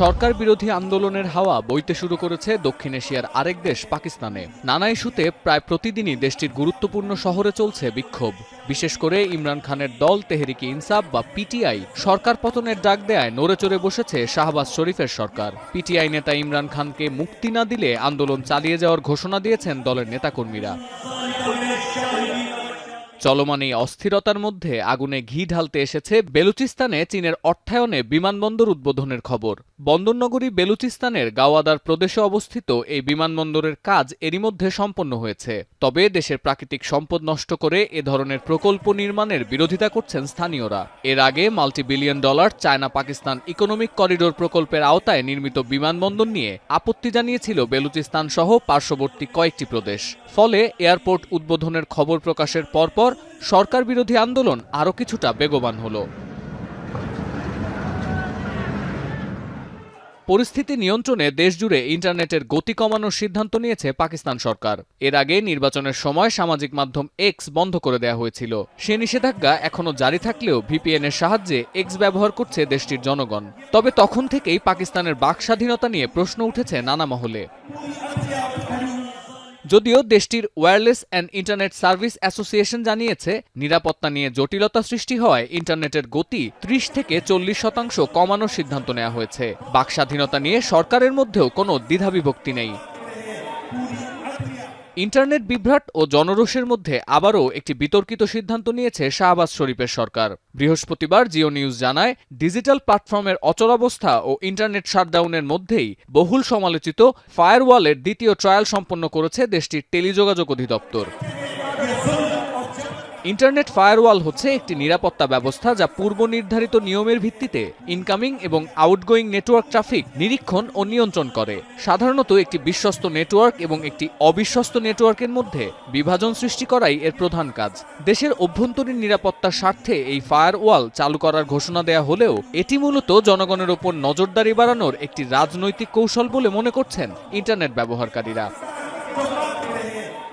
সরকার বিরোধী আন্দোলনের হাওয়া বইতে শুরু করেছে দক্ষিণ এশিয়ার আরেক দেশ পাকিস্তানে। নানা ইস্যুতে প্রায় প্রতিদিনই দেশটির গুরুত্বপূর্ণ শহরে চলছে বিক্ষোভ। বিশেষ করে ইমরান খানের দল তেহরিকি ইনসাফ বা পিটিআই সরকার পতনের ডাক দেয় নড়ে চড়ে বসেছে শাহবাজ শরীফের সরকার। পিটিআই নেতা ইমরান খানকে মুক্তি না দিলে আন্দোলন চালিয়ে যাওয়ার ঘোষণা দিয়েছেন দলের নেতাকর্মীরা। চলমান এই অস্থিরতার মধ্যে আগুনে ঘি ঢালতে এসেছে বেলুচিস্তানে চীনের অর্থায়নে বিমানবন্দর উদ্বোধনের খবর। বন্দরনগরী বেলুচিস্তানের গাওয়াদার প্রদেশে অবস্থিত এই বিমানবন্দরের কাজ এরই মধ্যে সম্পন্ন হয়েছে। তবে দেশের প্রাকৃতিক সম্পদ নষ্ট করে এ ধরনের প্রকল্প নির্মাণের বিরোধিতা করছেন স্থানীয়রা। এর আগে multi billion dollar China Pakistan economic corridor প্রকল্পের আওতায় নির্মিত বিমানবন্দর নিয়ে আপত্তি জানিয়েছিল বেলুচিস্তান সহ পার্শ্ববর্তী কয়েকটি প্রদেশ। ফলে এয়ারপোর্ট উদ্বোধনের খবর প্রকাশের পরপর সরকার বিরোধী আন্দোলন আরও কিছুটা বেগবান হলো। পরিস্থিতি নিয়ন্ত্রণে দেশজুড়ে ইন্টারনেটের গতি কমানোর সিদ্ধান্ত নিয়েছে পাকিস্তান সরকার। এর আগে নির্বাচনের সময় সামাজিক মাধ্যম এক্স বন্ধ করে দেওয়া হয়েছিল। সে নিষেধাজ্ঞা এখনও জারি থাকলেও ভিপিএন এর সাহায্যে এক্স ব্যবহার করছে দেশটির জনগণ। তবে তখন থেকেই পাকিস্তানের বাক স্বাধীনতা নিয়ে প্রশ্ন উঠেছে নানা মহলে। যদিও দেশটির wireless and internet service association জানিয়েছে, নিরাপত্তা নিয়ে জটিলতা সৃষ্টি হয় ইন্টারনেটের গতি ত্রিশ থেকে চল্লিশ শতাংশ কমানোর সিদ্ধান্ত নেওয়া হয়েছে। বাক স্বাধীনতা নিয়ে সরকারের মধ্যেও কোনো দ্বিধাবিভক্তি নেই। ইন্টারনেট বিভ্রাট ও জনরোষের মধ্যে আবারও একটি বিতর্কিত সিদ্ধান্ত নিয়েছে শাহবাজ শরীফের সরকার। বৃহস্পতিবার জিও নিউজ জানায়, ডিজিটাল প্ল্যাটফর্মের অচলাবস্থা ও ইন্টারনেট শাটডাউনের মধ্যেই বহুল সমালোচিত ফায়ারওয়ালের দ্বিতীয় ট্রায়াল সম্পন্ন করেছে দেশটির টেলিযোগাযোগ অধিদপ্তর। ইন্টারনেট ফায়ারওয়াল হচ্ছে একটি নিরাপত্তা ব্যবস্থা যা পূর্ব নির্ধারিত নিয়মের ভিত্তিতে ইনকামিং এবং আউটগোয়িং নেটওয়ার্ক ট্রাফিক নিরীক্ষণ ও নিয়ন্ত্রণ করে। সাধারণত একটি বিশ্বস্ত নেটওয়ার্ক এবং একটি অবিশ্বস্ত নেটওয়ার্কের মধ্যে বিভাজন সৃষ্টি করাই এর প্রধান কাজ। দেশের অভ্যন্তরীণ নিরাপত্তার স্বার্থে এই ফায়ারওয়াল চালু করার ঘোষণা দেয়া হলেও এটি মূলত জনগণের ওপর নজরদারি বাড়ানোর একটি রাজনৈতিক কৌশল বলে মনে করছেন ইন্টারনেট ব্যবহারকারীরা।